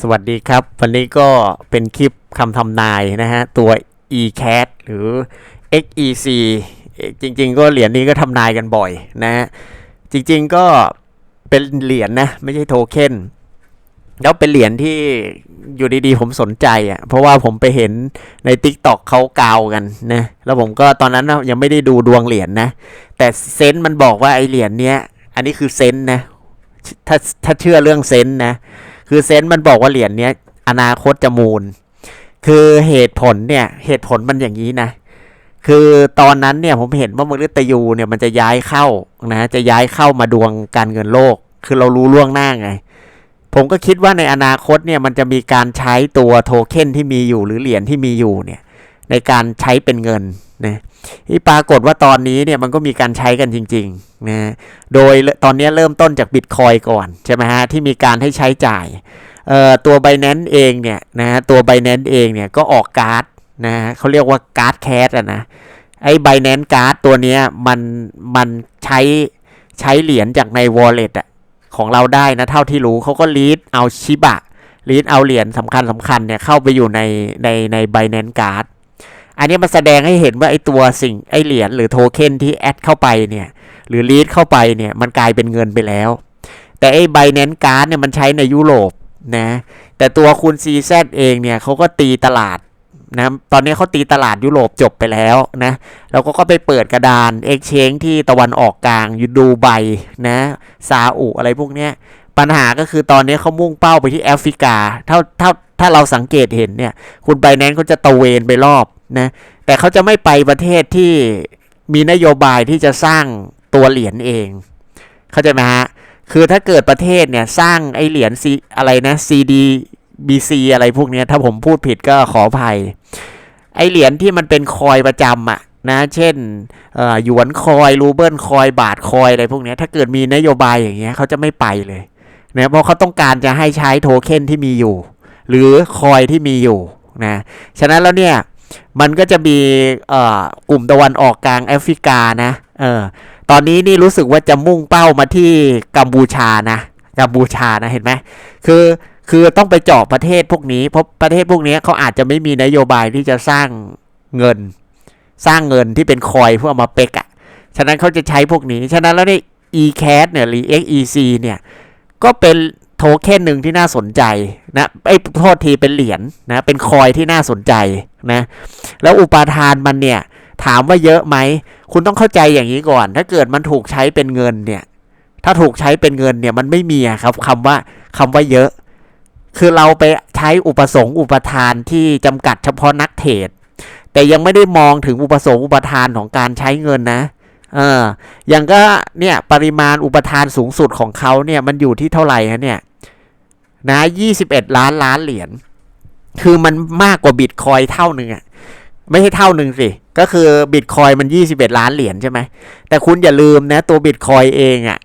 สวัสดีครับ วันนี้ก็เป็นคลิปคำทำนายนะฮะ ตัว eCat หรือ XEC จริง ๆ ก็เหรียญนี้ก็ทำนายกันบ่อยนะฮะ จริง ๆ ก็เป็นเหรียญนะไม่ใช่โทเค็นแล้วเป็นเหรียญที่อยู่ดีๆ ผมสนใจอะ เพราะว่าผมไปเห็นใน t ิ k t o k เขากาวกันนะ แล้วผมก็ตอนนั้นยังไม่ได้ดูดวงเหรียญนะแต่เซนส์มันบอกว่าไอเหรียญเนี้ย อันนี้คือเซนส์นะ ถ้าถ้าเชื่อเรื่องเซนส์นะ คือเซนส์มันบอกว่าเหรียญเนี้ยอนาคตจะมูล คือเหตุผลเนี่ยเหตุผลมันอย่างนี้นะ คือตอนนั้นเนี่ยผมเห็นว่ามฤตยูเนี่ยมันจะย้ายเข้านะจะย้ายเข้ามาดวงการเงินโลก คือเรารู้ล่วงหน้าไง ผมก็คิดว่าในอนาคตเนี่ยมันจะมีการใช้ตัวโทเค็นที่มีอยู่หรือเหรียญที่มีอยู่เนี่ยในการใช้เป็นเงินนะ ที่ปรากฏว่าตอนนี้เนี่ยมันก็มีการใช้กันจริงๆนะโดยตอนนี้เริ่มต้นจากบิตคอยก่อนใช่ไหมฮะที่มีการให้ใช้จ่ายเอ่อตัว b บ n a n c e เองเนี่ยนะฮะตัว b บ n a n c e เองเนี่ยก็ออกการ์ดนะฮะเขาเรียกว่าการ์ดแคสอะนะไอ้ b บ n a n c e การ์ดตัวเนี้ยมันมันใช้ใช้เหรียญจากใน wallet อะของเราได้นะเท่าที่รู้เขาก็ลีดเอาชิบะลีดเอาเหรียญสำคัญสำคัญเนี่ยเข้าไปอยู่ในในใน b บ n a n c e การ์ด อันนี้มันแสดงให้เห็นว่าไอตัวสิ่งไอเหรียญหรือโทเค็นที่แอดเข้าไปเนี่ยหรือลีดเข้าไปเนี่ยมันกลายเป็นเงินไปแล้ว แต่ไอ้ b บ n a n c e การ์ดเนี่ยมันใช้ในยุโรปนะแต่ตัวคุณ CZ เองเนี่ยเขาก็ตีตลาดนะตอนนี้เขาตีตลาดยุโรปจบไปแล้วนะแล้วก็ก็ไปเปิดกระดาน Exchange ที่ตะวันออกกลางยูดูไบนะซาอุอะไรพวกเนี้ยปัญหาก็คือตอนนี้เขามุ่งเป้าไปที่แอฟริกา เท่าเท่าถ้าเราสังเกตเห็นเนี่ย คุณไบแนนเขาจะตะเวนไปรอบ นะแต่เขาจะไม่ไปประเทศที่มีนโยบายที่จะสร้างตัวเหรียญเอง เข้าใจไหมฮะ คือถ้าเกิดประเทศเนี่ยสร้างไอเหรียญซีอะไรนะ CDBC อะไรพวกนี้ถ้าผมพูดผิดก็ขออภัย ไอเหรียญที่มันเป็นคอยประจำอะนะ เช่นหยวนคอย รูเบิลคอย บาทคอยอะไรพวกนี้ถ้าเกิดมีนโยบายอย่างเงี้ยเขาจะไม่ไปเลยนะเพราะเขาต้องการจะให้ใช้โทเค็นที่มีอยู่ หรือคอยที่มีอยู่นะ ฉะนั้นแล้วเนี่ย มันก็จะมีเอ่อกลุ่มตะวันออกกลางแอฟริกานะเออตอนนี้นี่รู้สึกว่าจะมุ่งเป้ามาที่กัมพูชานะกัมพูชานะเห็นไหมคือคือต้องไปเจาะประเทศพวกนี้เพราะประเทศพวกนี้เขาอาจจะไม่มีนโยบายที่จะสร้างเงิน สร้างเงินที่เป็นคอยเพื่อมาเปกอะฉะนั้นเขาจะใช้พวกนี้ ฉะนั้นแล้วนี่ e c a s เนี่ยหรือ XEC เนี่ยก็เป็น เค็นหนึ่งที่น่าสนใจนะไอ้โทษทีเป็นเหรียญนะเป็นคอยที่น่าสนใจนะแล้วอุปาทานมันเนี่ยถามว่าเยอะไหม คุณต้องเข้าใจอย่างนี้ก่อน ถ้าเกิดมันถูกใช้เป็นเงินเนี่ย ถ้าถูกใช้เป็นเงินเนี่ยมันไม่มีครับคำว่าคำว่าเยอะ คือเราไปใช้อุปสงค์อุปทานที่จำกัดเฉพาะนักเทรดแต่ยังไม่ได้มองถึงอุปสงค์อุปทานของการใช้เงินนะเอออย่างก็เนี่ยปริมาณอุปทานสูงสุดของเขาเนี่ยมันอยู่ที่เท่าไหร่ฮะเนี่ย นะ21ล้านล้านเหรียญคือมันมากกว่าบิตคอยเท่าหนึ่งอะไม่ใช่เท่าหนึ่งสิ ก็คือบิตคอยมัน21ล้านเหรียญใช่ไหม แต่คุณอย่าลืมนะ ตัวบิตคอยเองอะ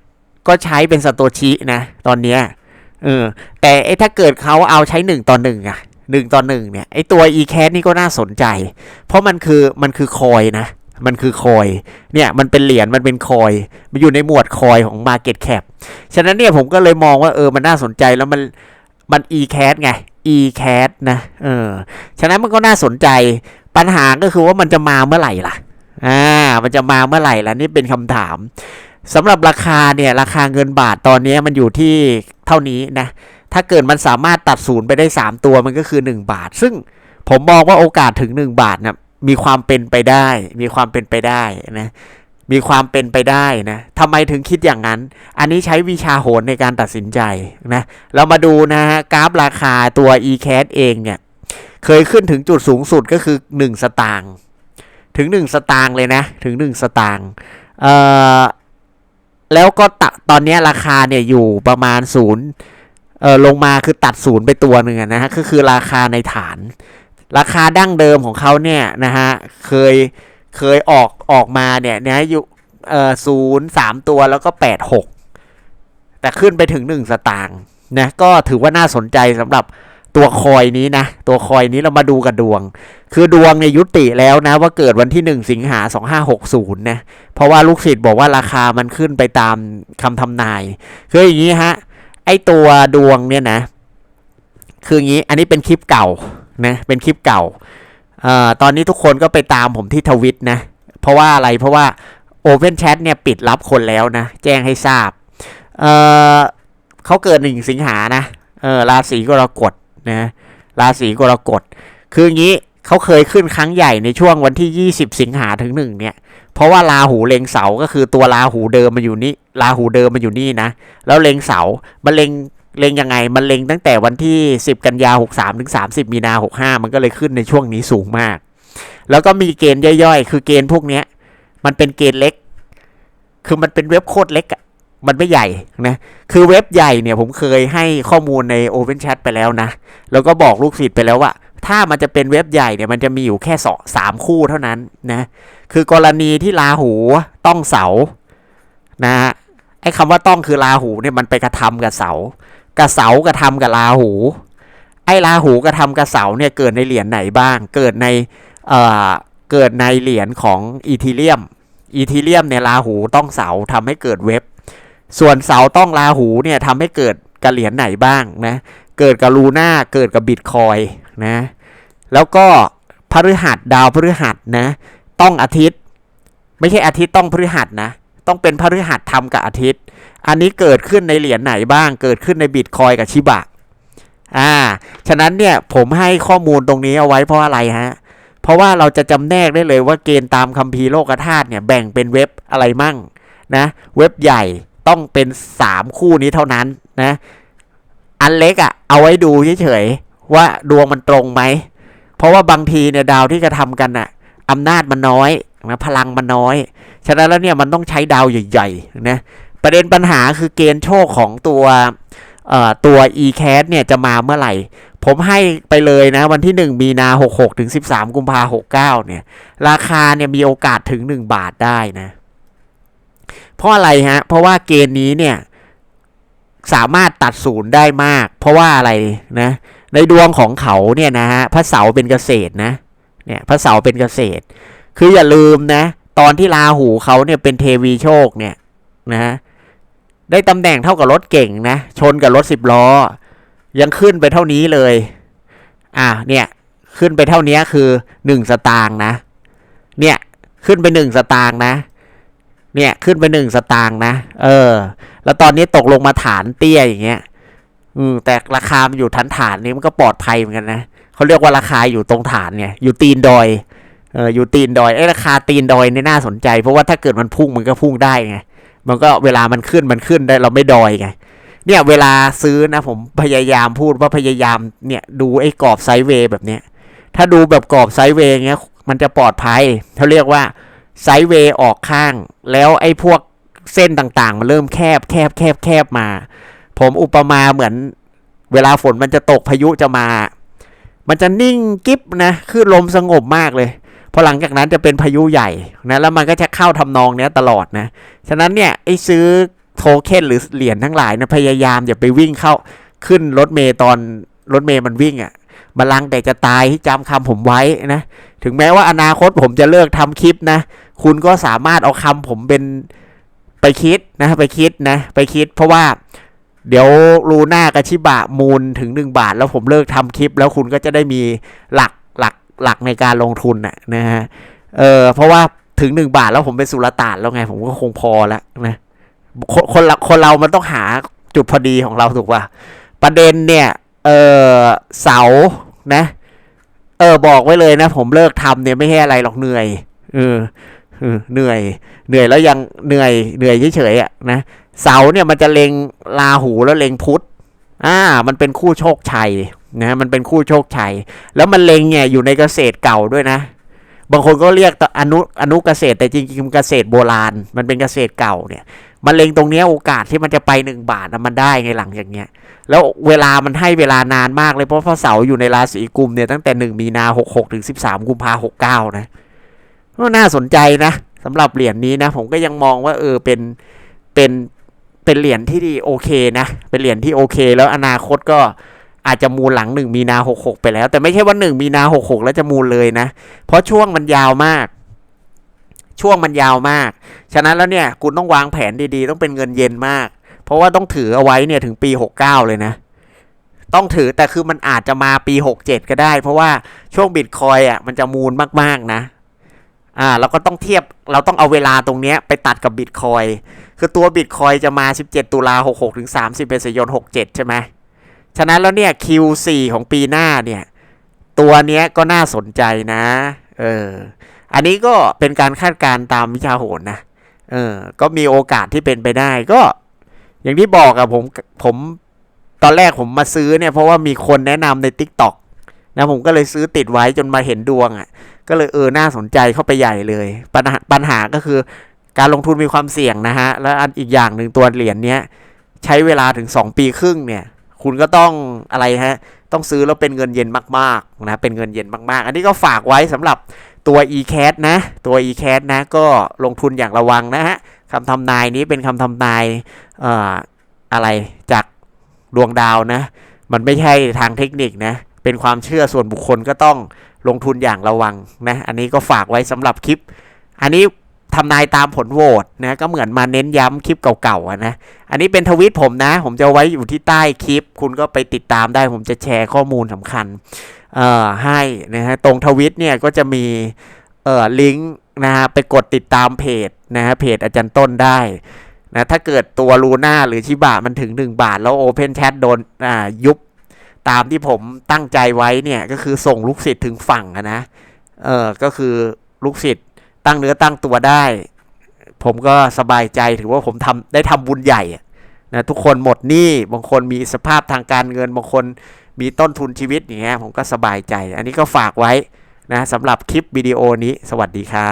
ก็ใช้เป็นสโตชินะ ตอนเนี้ยเออแต่ไอ้ถ้าเกิดเขาเอาใช้หนึ่งต่อหนึ่งอะหนึ่งต่อหนึ่งเนี่ยไอ้ตัว e c a s นี่ก็น่าสนใจ เพราะมันคือมันคือคอยนะ มันคือคอยเนี่ยมันเป็นเหรียญมันเป็นคอย มันอยู่ในหมวดคอยของ Market Cap ฉะนั้นเนี่ยผมก็เลยมองว่าเออมันน่าสนใจแล้วมันมัน e c a s ไง e c a s นะเออฉะนั้นมันก็น่าสนใจปัญหาก็คือว่ามันจะมาเมื่อไหร่ล่ะอ่ามันจะมาเมื่อไหร่ล่ะนี่เป็นคำถามสำหรับราคาเนี่ยราคาเงินบาทตอนนี้มันอยู่ที่เท่านี้นะถ้าเกิดมันสามารถตัดศูนย์ไปได้ 3 ตัวมันก็คือ 1 บาท ซึ่งผมมองว่าโอกาสถึง 1 บาทนะ มีความเป็นไปได้ มีความเป็นไปได้นะมีความเป็นไปได้นะทำไมถึงคิดอย่างนั้น อันนี้ใช้วิชาโหรในการตัดสินใจนะ เรามาดูนะฮะกราฟราคาตัว e c a s เองเนี่ย เคยขึ้นถึงจุดสูงสุดก็คือ 1 สตางค์ถึง 1 สตางค์เลยนะ ถึง 1 สตางค์เอ่อแล้วก็ตะตอนนี้ราคาเนี่ยอยู่ประมาณศูนย์เออลงมาคือตัดศูนย์ไปตัวหนึ่งนะฮะก็คือราคาในฐาน ราคาดั้งเดิมของเขาเนี่ยนะฮะเคยเคยออกออกมาเนี่ยนะอยู่เอ่อศูนย์สามตัวแล้วก็แปดหกแต่ขึ้นไปถึงหนึ่งสตางค์นะก็ถือว่าน่าสนใจสำหรับตัวคอยนี้นะ ตัวคอยนี้เรามาดูกับดวง คือดวงเนี่ยยุติแล้วนะ ว่าเกิดวันที่ 1 สิงหา 2560 นะ เพราะว่าลูกศิษย์บอกว่าราคามันขึ้นไปตามคำทำนาย คืออย่างนี้ฮะ ไอตัวดวงเนี่ยนะ คืออย่างนี้ อันนี้เป็นคลิปเก่า นะเป็นคลิปเก่าเอ่อตอนนี้ทุกคนก็ไปตามผมที่ทวิตนะ เพราะว่าอะไรเพราะว่า Open Chat เนี่ยปิดรับคนแล้วนะ แจ้งให้ทราบเอ่อเขาเกิดหนึ่งสิงหานะเออราศีกรกฎนะราศีกรกฎคืออย่างนี้เขาเคยขึ้นครั้งใหญ่ในช่วงวันที่ 20 สิงหาถึงหนึ่งเนี่ย เพราะว่าราหูเลงเสาก็คือตัวราหูเดิมมันอยู่นี่ราหูเดิมมันอยู่นี่นะ แล้วเลงเสามันเลง เล็งยังไง มันเล็งตั้งแต่วันที่ 10 กันยา 63 ถึง 30 มีนา 65 มันก็เลยขึ้นในช่วงนี้สูงมาก แล้วก็มีเกณฑ์ย่อยๆ คือเกณฑ์พวกเนี้ยมันเป็นเกณฑ์เล็ก คือมันเป็นเว็บโคตรเล็กอะมันไม่ใหญ่นะ คือเว็บใหญ่เนี่ยผมเคยให้ข้อมูลใน Open Chat ไปแล้วนะ แล้วก็บอกลูกศิษย์ไปแล้วว่า ถ้ามันจะเป็นเว็บใหญ่เนี่ยมันจะมีอยู่แค่สองสามคู่เท่านั้นนะ คือกรณีที่ราหูต้องเสานะฮะไอ้คำว่าต้องคือราหูเนี่ยมันไปกระทำกับเสา กับเสากระทำกับราหู ไอ้ราหูกระทำกับเสาเนี่ยเกิดในเหรียญไหนบ้าง เกิดในเอ่อเกิดในเหรียญของอีทีเรียมอีทีเรียมเนี่ยราหูต้องเสาทำให้เกิดเว็บ ส่วนเสาต้องราหูเนี่ยทำให้เกิดกับเหรียญไหนบ้างนะ เกิดกับลูน่าเกิดกับบิตคอยนะ แล้วก็พฤหัสดาวพฤหัสนะ ต้องอาทิตย์ ไม่ใช่อาทิตย์ต้องพฤหัสนะ ต้องเป็นพฤหัสทำกับอาทิตย์ อันนี้เกิดขึ้นในเหรียญไหนบ้าง เกิดขึ้นในบิตคอยกับชิบะ อ่า ฉะนั้นเนี่ยผมให้ข้อมูลตรงนี้เอาไว้เพราะอะไรฮะ เพราะว่าเราจะจำแนกได้เลยว่าเกณฑ์ตามคัมภีร์โลกธาตุเนี่ยแบ่งเป็นเว็บอะไรมั่งนะ เว็บใหญ่ต้องเป็น 3 คู่นี้เท่านั้นนะ อันเล็กอะ่ะ เอาไว้ดูเฉยๆว่าดวงมันตรงไหม เพราะว่าบางทีเนี่ยดาวที่กระทำกันอะอำนาจมันน้อยนะพลังมันน้อย ฉะนั้นแล้วเนี่ยมันต้องใช้ดาวใหญ่ๆนะ ประเด็นปัญหาคือเกณฑ์โชคของตัวตัว e c a s เนี่ยจะมาเมื่อไหร่ ผมให้ไปเลยนะ วันที่ 1 มีนา 66 ถึง 13 กุมภา69 เนี่ย ราคาเนี่ยมีโอกาสถึง 1 บาทได้นะ เพราะอะไรฮะ เพราะว่าเกณฑ์นี้เนี่ย สามารถตัดศูนย์ได้มาก เพราะว่าอะไรนะ ในดวงของเขาเนี่ยนะฮะพระเสาเป็นเกษตรนะ เนี่ยพระเสาเป็นเกษตร คืออย่าลืมนะ ตอนที่ราหูเขาเนี่ยเป็นเทวีโชคเนี่ยนะ ได้ตำแหน่งเท่ากับรถเก่งนะ ชนกับรถสิบล้อ ยังขึ้นไปเท่านี้เลย อะเนี่ย ขึ้นไปเท่านี้คือหนึ่งสตางค์นะ เนี่ย ขึ้นไปหนึ่งสตางค์นะ เนี่ยขึ้นไปหนึ่งสตางค์นะ เออ แล้วตอนนี้ตกลงมาฐานเตี้ยอย่างเงี้ย อืมแต่ราคามันอยู่ฐานฐานนี้มันก็ปลอดภัยเหมือนกันนะเขาเรียกว่าราคาอยู่ตรงฐานเนี่ย อยู่ตีนดอย เอออยู่ตีนดอยไอ้ราคาตีนดอยนี่น่าสนใจ เพราะว่าถ้าเกิดมันพุ่งมันก็พุ่งได้ไง มันก็เวลามันขึ้นมันขึ้นได้เราไม่ดอยไงเนี่ยเวลาซื้อนะผมพยายามพูดว่าพยายามเนี่ยดูไอ้กรอบไซด์เวย์แบบเนี้ยถ้าดูแบบกรอบไซด์เวย์เงี้ยมันจะปลอดภัยเขาเรียกว่าไซด์เวย์ออกข้าง แล้วไอ้พวกเส้นต่างๆ มันเริ่มแคบแคบแคบแคบมา ผมอุปมาเหมือน เวลาฝนมันจะตกพายุจะมา มันจะนิ่งกิ๊บนะคือลมสงบมากเลย อหลังจากนั้นจะเป็นพายุใหญ่นะแล้วมันก็จะเข้าทำนองเนี้ยตลอดนะฉะนั้นเนี่ยไอ้ซื้อโทเค็นหรือเหรียญทั้งหลายนะพยายามอย่าไปวิ่งเข้าขึ้นรถเมย์ตอนรถเมย์มันวิ่งอะ่ะบัลลังแต่จะตายที่จำคำผมไว้นะ ถึงแม้ว่าอนาคตผมจะเลิกทำคลิปนะ คุณก็สามารถเอาคำผมเป็นไปคิดนะ ไปคิดนะ ไปคิด เพราะว่าเดี๋ยวรูหน้ากับชิบะมูลถึงหนึ่งบาท แล้วผมเลิกทำคลิป แล้วคุณก็จะได้มีหลัก หลักในการลงทุนน่ะนะฮะเออเพราะว่าถึงหนึ่งบาทแล้วผมเป็นสุลต่านแล้วไง ผมก็คงพอแล้วนะคนคนเราคนเรามันต้องหาจุดพอดีของเราถูกป่ะประเด็นเนี่ย เออเสานะ เออบอกไว้เลยนะ ผมเลิกทำเนี่ยไม่ใช่อะไรหรอกเหนื่อยเออเหนื่อย เหนื่อยแล้วยังเหนื่อยเหนื่อยเฉยๆอะนะเสาเนี่ยมันจะเลงลาหูแล้วเลงพุธอ่า มันเป็นคู่โชคชัย นะมันเป็นคู่โชคชัย แล้วมันเล็งเนี่ยอยู่ในเกษตรเก่าด้วยนะ บางคนก็เรียกอนุอนุเกษตรแต่จริงๆมันเกษตรโบราณ มันเป็นเกษตรเก่าเนี่ย มันเล็งตรงเนี้ยโอกาสที่มันจะไปหนึ่งบาทมันได้ไงหลังจากเนี้ย แล้วเวลามันให้เวลานานมากเลยเพราะพระเสาร์อยู่ในราศีกุมเนี่ยตั้งแต่หนึ่งมีนาหกหกถึงสิบสามกุมภาหกเก้านะก็น่าสนใจนะสำหรับเหรียญนี้นะ ผมก็ยังมองว่าเออเป็นเป็นเป็นเหรียญที่ดีโอเคนะ เป็นเหรียญที่โอเค แล้วอนาคตก็ อาจจะมูลหลังหนึ่งมีนาหกหกไปแล้ว แต่ไม่ใช่ว่าหนึ่งมีนาหกหกแล้วจะมูลเลยนะ เพราะช่วงมันยาวมาก ช่วงมันยาวมาก ฉะนั้นแล้วเนี่ยคุณต้องวางแผนดีๆ ต้องเป็นเงินเย็นมาก เพราะว่าต้องถือเอาไว้เนี่ยถึงปีหกเก้าเลยนะ ต้องถือแต่คือมันอาจจะมาปี 67 ก็ได้ เพราะว่าช่วงบิตคอยอะมันจะมูลมากๆนะอ่าเราก็ต้องเทียบเราต้องเอาเวลาตรงเนี้ยไปตัดกับบิตคอยคือตัวบิตคอยจะมา 17 ตุลา66 ถึง 30เมษายน67 ใช่ไหม ฉะนั้นแล้วเนี่ย Q4 ของปีหน้าเนี่ย ตัวเนี้ยก็น่าสนใจนะ เออ อันนี้ก็เป็นการคาดการณ์ตามวิชาโหรนะ เออ ก็มีโอกาสที่เป็นไปได้ก็ อย่างที่บอกอะผมผมตอนแรกผมมาซื้อเนี่ยเพราะว่ามีคนแนะนำใน t ิ k t o k นะผมก็เลยซื้อติดไว้จนมาเห็นดวงอะก็เลยเออน่าสนใจเข้าไปใหญ่เลย ปัญหาปัญหาก็คือการลงทุนมีความเสี่ยงนะฮะ แล้วอันอีกอย่างหนึ่งตัวเหรียญเนี้ยใช้เวลาถึง 2 ปีครึ่งเนี่ย คุณก็ต้องอะไรฮะ ต้องซื้อแล้วเป็นเงินเย็นมากๆนะ เป็นเงินเย็นมากๆ อันนี้ก็ฝากไว้สำหรับตัว e-cat นะ ตัว e-cat นะ ก็ลงทุนอย่างระวังนะฮะคำทำนายนี้เป็นคำทำนายเอ่ออะไรจากดวงดาวนะ มันไม่ใช่ทางเทคนิคนะ เป็นความเชื่อส่วนบุคคลก็ต้องลงทุนอย่างระวังนะ อันนี้ก็ฝากไว้สำหรับคลิป อันนี้ ทำนายตามผลโหวตนะก็เหมือนมาเน้นย้ำคลิปเก่าๆนะอันนี้เป็นทวิตผมนะ ผมจะไว้อยู่ที่ใต้คลิป คุณก็ไปติดตามได้ ผมจะแชร์ข้อมูลสำคัญเอ่อให้นะฮะตรงทวิตเนี่ยก็จะมีเอ่อลิงก์นะฮะไปกดติดตามเพจนะฮะเพจอาจารย์ต้นได้นะถ้าเกิดตัวลูน่าหรือชิบะมันถึง 1 บาท แล้ว Open Chat โดนอ่ายุบตามที่ผมตั้งใจไว้เนี่ยก็คือส่งลูกศิษย์ถึงฝั่งนะเออก็คือลูกศิษย์ ตั้งเนื้อตั้งตัวได้ ผมก็สบายใจถือว่าผมทำได้ทำบุญใหญ่นะทุกคนหมดหนี้บางคนมีสภาพทางการเงินบางคนมีต้นทุนชีวิตอย่างเงี้ยผมก็สบายใจ อันนี้ก็ฝากไว้นะสำหรับคลิปวิดีโอนี้ สวัสดีครับ